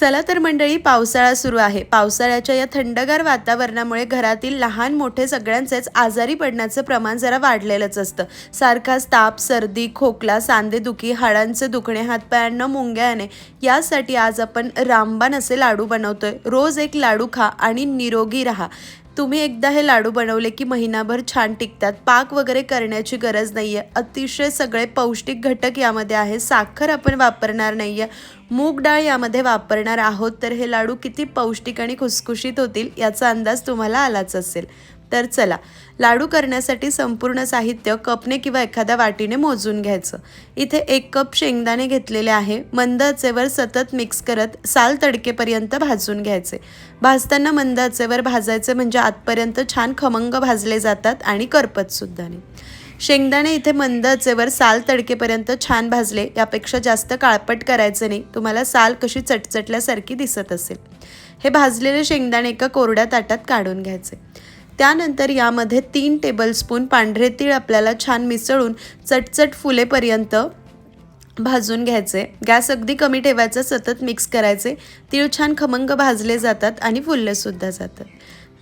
चला तर मंडळी पावसाळा सुरू आहे. पावसाळ्याच्या या थंडगार वातावरणामुळे घरातील लहान मोठे सगळ्यांचेच आजारी पडण्याचं प्रमाण जरा वाढलेलंच असतं. सारखाच ताप सर्दी खोकला सांधेदुखी हाडांचे दुखणे हातपायांना मुंग्या येणे यासाठी आज आपण रामबाण असे लाडू बनवतोय. रोज एक लाडू खा आणि निरोगी राहा. तुम्ही एकदा हे लाडू बनवले की महिनाभर छान टिकतात. पाक वगैरे करण्याची गरज नाही आहे अतिशय सगळे पौष्टिक घटक यामध्ये आहे साखर आपण वापरणार नाही आहे मूग डाळ यामध्ये वापरणार आहोत. तर हे लाडू किती पौष्टिक आणि खुसखुशीत होतील याचा अंदाज तुम्हाला आलाच असेल. तर चला लाडू करण्यासाठी संपूर्ण साहित्य कपने किंवा एखाद्या वाटीने मोजून घ्यायचं. इथे एक कप शेंगदाणे घेतलेले आहे. मंद आचेवर सतत मिक्स करत साल तडकेपर्यंत भाजून घ्यायचे. भाजताना मंद आचेवर भाजायचे म्हणजे आतपर्यंत छान खमंग भाजले जातात आणि करपतसुद्धा नाही. शेंगदाणे इथे मंद आचेवर साल तडकेपर्यंत छान भाजले यापेक्षा जास्त काळपट करायचं नाही. तुम्हाला साल कशी चटचटल्यासारखी दिसत असेल. हे भाजलेले शेंगदाणे एका कोरड्या ताटात काढून घ्यायचे. त्यानंतर यामध्ये तीन टेबलस्पून पांढरे तीळ आपल्याला छान मिसळून चटचट फुलेपर्यंत भाजून घ्यायचे. गॅस अगदी कमी ठेवायचा सतत मिक्स करायचे. तीळ छान खमंग भाजले जातात आणि फुललेसुद्धा जातात.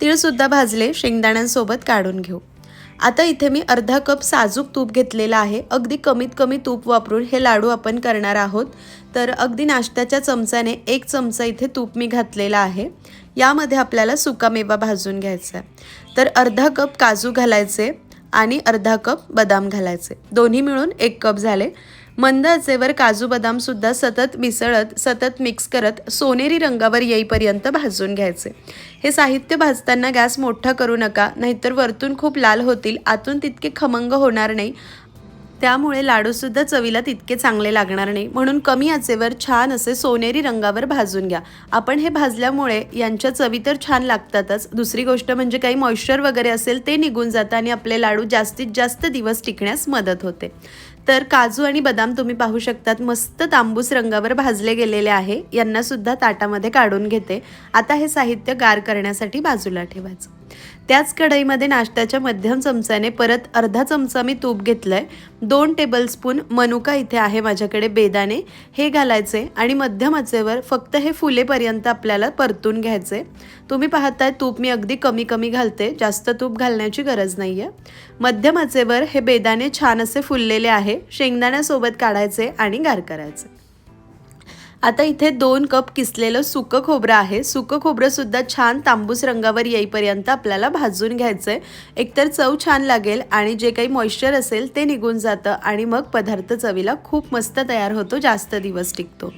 तीळसुद्धा भाजले शेंगदाण्यांसोबत काढून घेऊ. आता इथे मी अर्धा कप साजूक तूप घेतलेला आहे. अगदी कमीत कमी तूप वापरून हे लाडू आपण करणार आहोत. तर अगदी नाश्त्याच्या चमच्याने एक चमचा इथे तूप मी घातलेला आहे. यामध्ये आपल्याला सुकामेवा भाजून घ्यायचा आहे. तर अर्धा कप काजू घालायचे आणि अर्धा कप बदाम घालायचे. दोन्ही मिळून एक कप झाले. मंद आचेवर काजू बदामसुद्धा सतत मिसळत सतत मिक्स करत सोनेरी रंगावर येईपर्यंत भाजून घ्यायचे. हे साहित्य भाजताना गॅस मोठा करू नका नाहीतर वरतून खूप लाल होतील आतून तितके खमंग होणार नाही. त्यामुळे लाडूसुद्धा चवीला तितके चांगले लागणार नाही. म्हणून कमी आचेवर छान असे सोनेरी रंगावर भाजून घ्या. आपण हे भाजल्यामुळे यांच्या चवी तर छान लागतातच. दुसरी गोष्ट म्हणजे काही मॉइश्चर वगैरे असेल ते निघून जातं आणि आपले लाडू जास्तीत जास्त दिवस टिकण्यास मदत होते. तर काजू आणि बदाम तुम्ही पाहू शकतात. मस्त तांबूस रंगावर भाजले गेलेले आहे. यांना सुद्धा ताटामध्ये काढून घेते. आता हे साहित्य गार करण्यासाठी बाजूला ठेवायचं. त्याच कढईमध्ये नाश्त्याच्या मध्यम चमचाने परत अर्धा चमचा मी तूप घेतलं आहे दोन टेबलस्पून मनुका इथे आहे माझ्याकडे बेदाणे. हे घालायचे आणि मध्यम आचेवर फक्त हे फुलेपर्यंत आपल्याला परतून घ्यायचे. तुम्ही पाहताय तूप मी अगदी कमी कमी घालते. जास्त तूप घालण्याची गरज नाही आहे मध्यम आचेवर हे बेदाणे छान असे फुललेले आहे. शेंगदाण्यासोबत काढायचे आणि गार करायचे. आता इथे दोन कप किसलेलं सुकं खोबरं आहे. सुकं खोबरंसुद्धा छान तांबूस रंगावर येईपर्यंत आपल्याला भाजून घ्यायचं आहे एकतर चव छान लागेल आणि जे काही मॉइश्चर असेल ते निघून जातं आणि मग पदार्थ चवीला खूप मस्त तयार होतो जास्त दिवस टिकतो.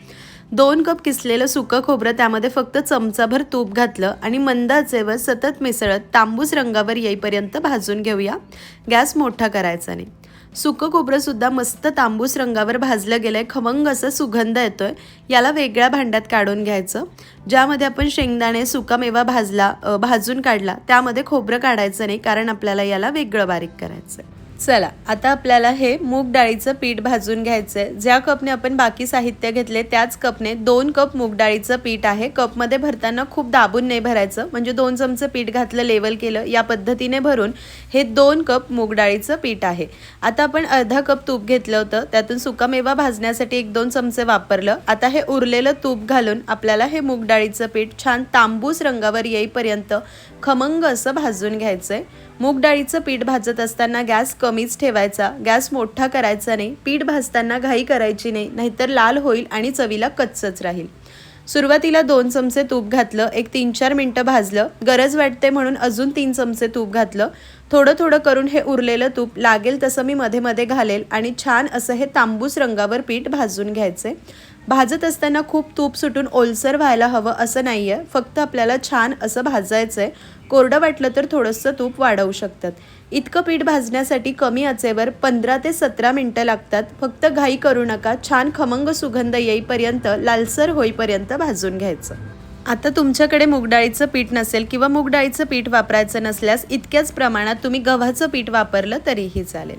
दोन कप किसलेलं सुकं खोबरं त्यामध्ये फक्त चमचाभर तूप घातलं आणि मंद आचेवर सतत मिसळत तांबूस रंगावर येईपर्यंत भाजून घेऊया. गॅस मोठा करायचा नाही. सुकं खोबरंसुद्धा मस्त तांबूस रंगावर भाजलं गेलं आहे खमंग असं सुगंध येतो आहे याला वेगळ्या भांड्यात काढून घ्यायचं. ज्यामध्ये आपण शेंगदाणे सुकामेवा भाजला भाजून काढला त्यामध्ये खोबरं काढायचं नाही कारण आपल्याला याला वेगळं बारीक करायचं आहे चला आता आपल्याला हे मूग डाळीचं पीठ भाजून घ्यायचं आहे ज्या कपने आपण बाकी साहित्य घेतले त्याच कपने दोन कप मूग डाळीचं पीठ आहे. कपमध्ये भरताना खूप दाबून नाही भरायचं. म्हणजे दोन चमचं पीठ घातलं लेवल केलं या पद्धतीने भरून हे दोन कप मूग डाळीचं पीठ आहे. आता आपण अर्धा कप तूप घेतलं होतं. त्यातून सुकामेवा भाजण्यासाठी एक दोन चमचे वापरलं. आता हे उरलेलं तूप घालून आपल्याला हे मूग डाळीचं पीठ छान तांबूस रंगावर येईपर्यंत खमंग असं भाजून घ्यायचं आहे मूग डाळीचं पीठ भाजत असताना गॅस कमीच ठेवायचा. गॅस मोठा करायचा नाही. पीठ भाजताना घाई करायची नाही. नाहीतर लाल होईल आणि चवीला कच्चच राहील. सुरुवातीला दोन चमचे तूप घातलं. एक तीन चार मिनटं भाजलं. गरज वाटते म्हणून अजून तीन चमचे तूप घातलं. थोडं थोडं करून हे उरलेलं तूप लागेल तसं मी मध्ये मध्ये घालेल आणि छान असं हे तांबूस रंगावर पीठ भाजून घ्यायचे. भाजत असताना खूप तूप सुटून ओलसर व्हायला हवं असं नाही आहे फक्त आपल्याला छान असं भाजायचं आहे कोरडं वाटलं तर थोडंसं तूप वाढवू शकतात. इतकं पीठ भाजण्यासाठी कमी आचेवर पंधरा ते सतरा मिनटं लागतात. फक्त घाई करू नका. छान खमंग सुगंध येईपर्यंत लालसर होईपर्यंत भाजून घ्यायचं. आता तुमच्याकडे मुगडाळीचं पीठ नसेल किंवा मुगडाळीचं पीठ वापरायचं नसल्यास इतक्याच प्रमाणात तुम्ही गव्हाचं पीठ वापरलं तरीही चालेल.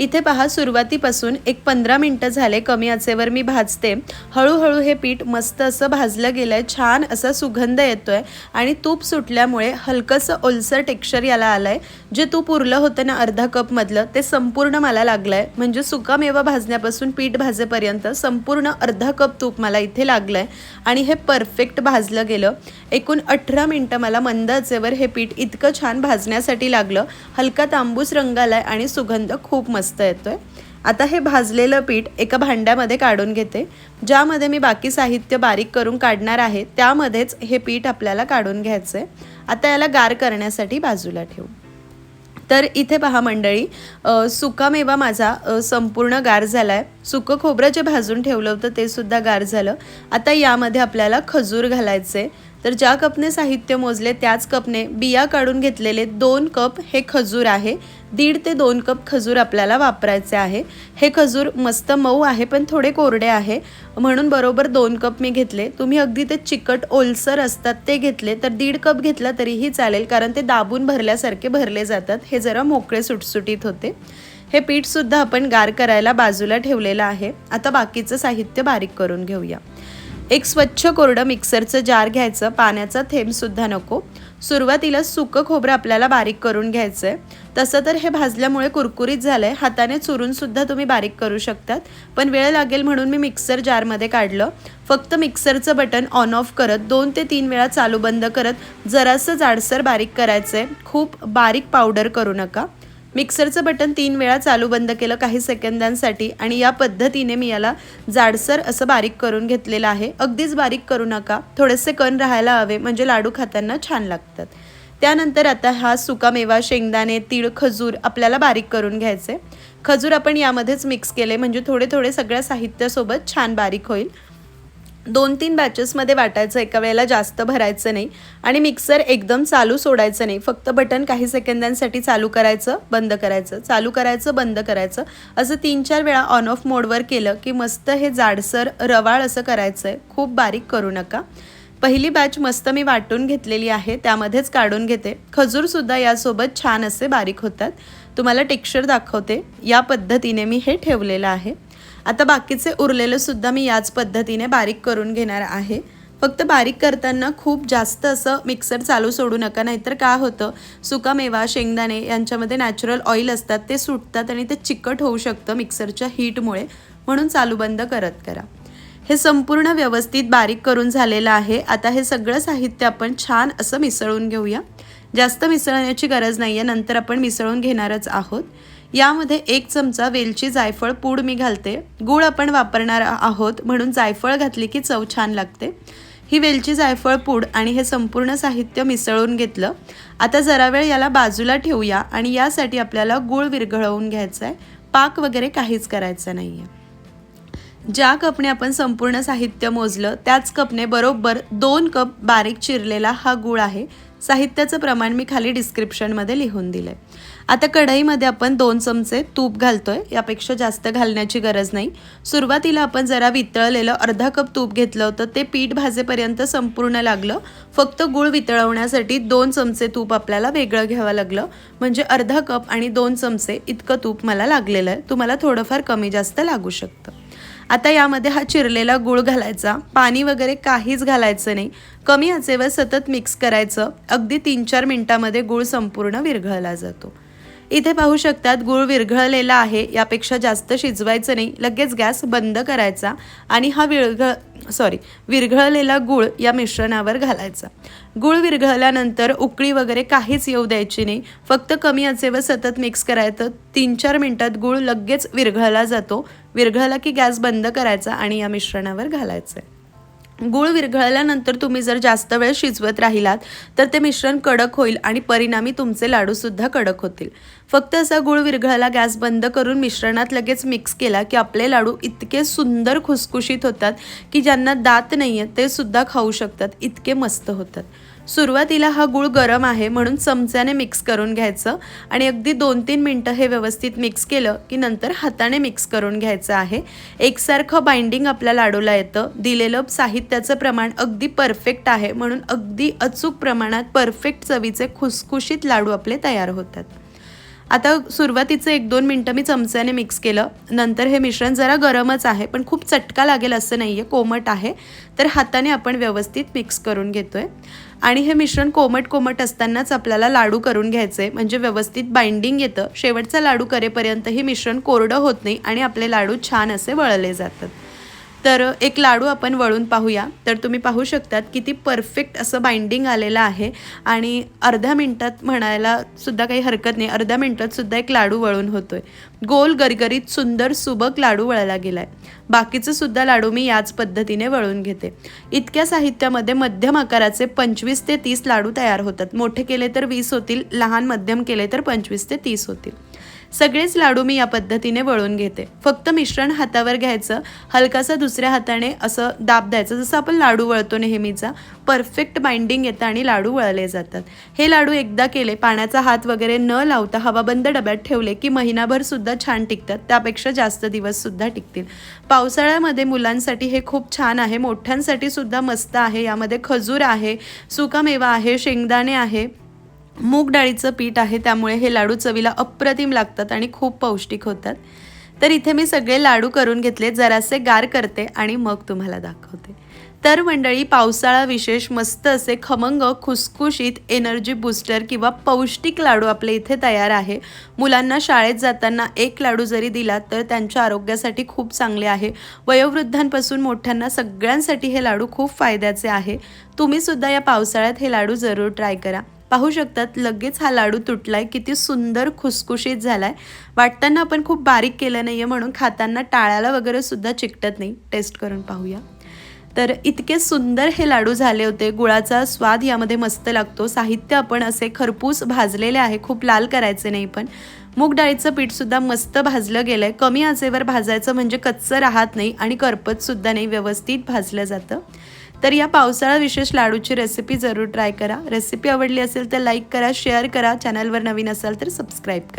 इथे पहा सुरुवातीपासून एक पंधरा मिनटं झाले कमी आचेवर मी भाजते. हळूहळू हे पीठ मस्त असं भाजलं गेलं आहे छान असा सुगंध येतो आहे आणि तूप सुटल्यामुळे हलकंसं ओलसर टेक्स्चर याला आलं आहे जे तूप उरलं होतं ना अर्धा कपमधलं ते संपूर्ण मला लागलं आहे म्हणजे सुकामेवा भाजण्यापासून पीठ भाजेपर्यंत संपूर्ण अर्धा कप तूप मला इथे लागलं आहे आणि हे परफेक्ट भाजलं गेलं. एकूण अठरा मिनटं मला मंद आचेवर हे पीठ इतकं छान भाजण्यासाठी लागलं. हलका तांबूस रंगाला आहे आणि सुगंध खूप मस्त येतोय. आता हे भाजलेलं पीठ एका भांड्यामध्ये काढून घेते. ज्यामध्ये मी बाकी साहित्य बारीक करून काढणार आहे त्यामध्येच हे पीठ आपल्याला काढून घ्यायचं आहे आता याला गार करण्यासाठी बाजूला ठेवू. तर इथे पहा मंडळी सुकामेवा माझा संपूर्ण गार झाला आहे सुकं खोबरं जे भाजून ठेवलं होतं ते सुद्धा गार झालं. आता यामध्ये आपल्याला खजूर घालायचे तर ज्या कपने साहित्य मोजले त्याच कपने बिया काढून घेतलेले दोन कप हे खजूर आहे. दीड ते दोन कप खजूर आपल्याला वापरायचे आहे. हे खजूर मस्त मऊ आहे पण थोडे कोरडे आहे. म्हणून बरोबर दोन कप मी घेतले. तुम्ही अगदी ते चिकट ओलसर असतात ते घेतले. तर दीड कप घेतला तरीही चालेल कारण ते दाबून भरल्यासारखे भरले जातात. हे जरा मोकळे सुटसुटीत होते. हे पीठसुद्धा आपण गार करायला बाजूला ठेवलेलं आहे. आता बाकीचं साहित्य बारीक करून घेऊया. एक स्वच्छ कोरडं मिक्सरचं जार घ्यायचं पाण्याचा थेंबसुद्धा नको. सुरुवातीला सुकं खोबरं आपल्याला बारीक करून घ्यायचं आहे तसं तर हे भाजल्यामुळे कुरकुरीत झालं आहे हाताने चुरूनसुद्धा तुम्ही बारीक करू शकतात. पण वेळ लागेल म्हणून मी मिक्सर जारमध्ये काढलं. फक्त मिक्सरचं बटन ऑन ऑफ करत दोन ते तीन वेळा चालू बंद करत जरासं जाडसर बारीक करायचं आहे खूप बारीक पावडर करू नका. मिक्सरचं बटन तीन वेळा चालू बंद केलं काही सेकंदांसाठी आणि या पद्धतीने मी याला जाडसर असं बारीक करून घेतलेलं आहे. अगदीच बारीक करू नका. थोडेसे कण राहायला हवे म्हणजे लाडू खाताना छान लागतात. त्यानंतर आता हा सुकामेवा शेंगदाणे तीळ खजूर आपल्याला बारीक करून घ्यायचे. खजूर आपण यामध्येच मिक्स केले म्हणजे थोडे थोडे सगळ्या साहित्यासोबत छान बारीक होईल. दोन तीन बॅचेसमध्ये वाटायचं. एका वेळेला जास्त भरायचं नाही. आणि मिक्सर एकदम चालू सोडायचं नाही. फक्त बटन काही सेकंदांसाठी चालू करायचं बंद करायचं. चालू करायचं बंद करायचं. असं तीन चार वेळा ऑन ऑफ मोडवर केलं की मस्त हे जाडसर रवाळ असं करायचं आहे खूप बारीक करू नका. पहिली बॅच मस्त मी वाटून घेतलेली आहे. त्यामध्येच काढून घेते. खजूरसुद्धा यासोबत छान असे बारीक होतात. तुम्हाला टेक्स्चर दाखवते. या पद्धतीने मी हे ठेवलेलं आहे. आता बाकीचे उरलेलं सुद्धा मी याच पद्धतीने बारीक करून घेणार आहे. फक्त बारीक करताना खूप जास्त असं मिक्सर चालू सोडू नका नाहीतर काय होतं? सुकामेवा शेंगदाणे यांच्यामध्ये नॅचरल ऑइल असतात ते सुटतात आणि ते चिकट होऊ शकतं मिक्सरच्या हीटमुळे म्हणून चालू बंद करत करा. हे संपूर्ण व्यवस्थित बारीक करून झालेलं आहे. आता हे सगळं साहित्य आपण छान असं मिसळून घेऊया. जास्त मिसळण्याची गरज नाही आहे नंतर आपण मिसळून घेणारच आहोत. यामध्ये एक चमचा वेलची जायफळ पूड मी घालते. गूळ आपण वापरणार आहोत म्हणून जायफळ घातली की चव छान लागते. ही वेलची जायफळ पूड आणि हे संपूर्ण साहित्य मिसळून घेतलं. आता जरा वेळ याला बाजूला ठेवूया आणि यासाठी आपल्याला गूळ विरघळवून घ्यायचा आहे पाक वगैरे काहीच करायचं नाही आहे ज्या कपने आपण संपूर्ण साहित्य मोजलं त्याच कपने बरोबर दोन कप बारीक चिरलेला हा गूळ आहे. साहित्याचं प्रमाण मी खाली डिस्क्रिप्शनमध्ये लिहून दिलं आहे आता कढईमध्ये आपण दोन चमचे तूप घालतोय यापेक्षा जास्त घालण्याची गरज नाही. सुरुवातीला आपण जरा वितळलेलं अर्धा कप तूप घेतलं होतं ते पीठ भाजेपर्यंत संपूर्ण लागलं. फक्त गूळ वितळवण्यासाठी दोन चमचे तूप आपल्याला वेगळं घ्यावं लागलं. म्हणजे अर्धा कप आणि दोन चमचे इतकं तूप मला लागलेलं आहे. तुम्हाला थोडंफार कमी जास्त लागू शकतं. आता यामध्ये हा चिरलेला गूळ घालायचा पाणी वगैरे काहीच घालायचं नाही. कमी आचेवर सतत मिक्स करायचं. अगदी तीन चार मिनटामध्ये गूळ संपूर्ण विरघळला जातो. इथे पाहू शकतात गूळ विरघळलेला आहे यापेक्षा जास्त शिजवायचं नाही. लगेच गॅस बंद करायचा आणि हा विरघळ सॉरी विरघळलेला गूळ या मिश्रणावर घालायचा. गूळ विरघळल्यानंतर उकळी वगैरे काहीच येऊ द्यायची नाही. फक्त कमी आचेवर सतत मिक्स करायचं. तीन चार मिनटात गूळ लगेच विरघळला जातो. विरघळला की गॅस बंद करायचा आणि या मिश्रणावर घालायचं. आहे गूळ विरघळल्यानंतर तुम्ही जर जास्त वेळ शिजवत राहिलात तर ते मिश्रण कडक होईल आणि परिणामी तुमचे लाडूसुद्धा कडक होतील. फक्त असा गूळ विरघळाला गॅस बंद करून मिश्रणात लगेच मिक्स केला की आपले लाडू इतके सुंदर खुसखुशीत होतात की ज्यांना दात नाही आहेत ते सुद्धा खाऊ शकतात. इतके मस्त होतात. सुरुवातीला हा गूळ गरम आहे म्हणून चमच्याने मिक्स करून घ्यायचं आणि अगदी दोन तीन मिनटं हे व्यवस्थित मिक्स केलं की नंतर हाताने मिक्स करून घ्यायचं आहे. एकसारखं बाइंडिंग आपल्या लाडूला येतं. दिलेलं साहित्याचं प्रमाण अगदी परफेक्ट आहे म्हणून अगदी अचूक प्रमाणात परफेक्ट चवीचे खुसखुशीत लाडू आपले तयार होतात. आता सुरुवातीचं एक दोन मिनटं मी चमच्याने मिक्स केलं. नंतर हे मिश्रण जरा गरमच आहे पण खूप चटका लागेल असं नाही आहे कोमट आहे. तर हाताने आपण व्यवस्थित मिक्स करून घेतो आहे आणि हे मिश्रण कोमट कोमट असतानाच आपल्याला लाडू करून घ्यायचे म्हणजे व्यवस्थित बाइंडिंग येतं. शेवटचा लाडू करेपर्यंत हे मिश्रण कोरडं होत नाही आणि आपले लाडू छान असे वळले जातात. तर एक लाडू आपण वळून पाहूया. तर तुम्ही पाहू शकतात किती परफेक्ट असं बाइंडिंग आलेलं आहे. आणि अर्ध्या मिनटात म्हणायला सुद्धा काही हरकत नाही. अर्ध्या मिनटात सुद्धा एक लाडू वळून होतोय. गोल गरगरीत सुंदर सुबक लाडू वळला गेलाय. बाकीचं सुद्धा लाडू मी याच पद्धतीने वळून घेते. इतक्या साहित्यामध्ये मध्यम आकाराचे पंचवीस ते तीस लाडू तयार होतात. मोठे केले तर वीस होतील लहान मध्यम केले तर पंचवीस ते तीस होतील. सगळेच लाडू मी या पद्धतीने वळून घेते. फक्त मिश्रण हातावर घ्यायचं हलकासा दुसऱ्या हाताने असं दाब द्यायचं. जसं आपण लाडू वळतो नेहमीचा परफेक्ट बाइंडिंग येतं आणि लाडू वळले जातात. हे लाडू एकदा केले पाण्याचा हात वगैरे न लावता हवाबंद डब्यात ठेवले की महिनाभर सुद्धा छान टिकतात. त्यापेक्षा जास्त दिवस सुद्धा टिकतील. पावसाळ्यामध्ये मुलांसाठी हे खूप छान आहे. मोठ्यांसाठी सुद्धा मस्त आहे. यामध्ये खजूर आहे सुकामेवा आहे शेंगदाणे आहे. मूग डाळीचं पीठ आहे त्यामुळे हे लाडू चवीला अप्रतिम लागतात आणि खूप पौष्टिक होतात. तर इथे मी सगळे लाडू करून घेतले जरासे गार करते आणि मग तुम्हाला दाखवते. तर मंडळी पावसाळा विशेष मस्त असे खमंग खुसखुशीत एनर्जी बूस्टर किंवा पौष्टिक लाडू आपले इथे तयार आहे. मुलांना शाळेत जाताना एक लाडू जरी दिला तर त्यांच्या आरोग्यासाठी खूप चांगले आहे. वयोवृद्धांपासून मोठ्यांना सगळ्यांसाठी हे लाडू खूप फायद्याचे आहे. तुम्हीसुद्धा या पावसाळ्यात हे लाडू जरूर ट्राय करा. पाहू शकतात लगेच हा लाडू तुटलाय. किती सुंदर खुसखुशीत झालाय. वाटताना आपण खूप बारीक केलं नाही आहे म्हणून खाताना टाळ्याला वगैरे सुद्धा चिकटत नाही. टेस्ट करून पाहूया. तर इतके सुंदर हे लाडू झाले होते. गुळाचा स्वाद यामध्ये मस्त लागतो. साहित्य आपण असे खरपूस भाजलेले आहे. खूप लाल करायचे नाही पण. मूग डाळीचं पीठसुद्धा मस्त भाजलं गेलं आहे कमी आचेवर भाजायचं म्हणजे कच्चं राहत नाही आणि करपतसुद्धा नाही. व्यवस्थित भाजलं जातं. तर या पावसाळा विशेष लाडूची रेसिपी जरूर ट्राय करा. रेसिपी आवडली असेल तर लाईक करा शेअर करा. चॅनलवर नवीन असाल तर सबस्क्राईब करा.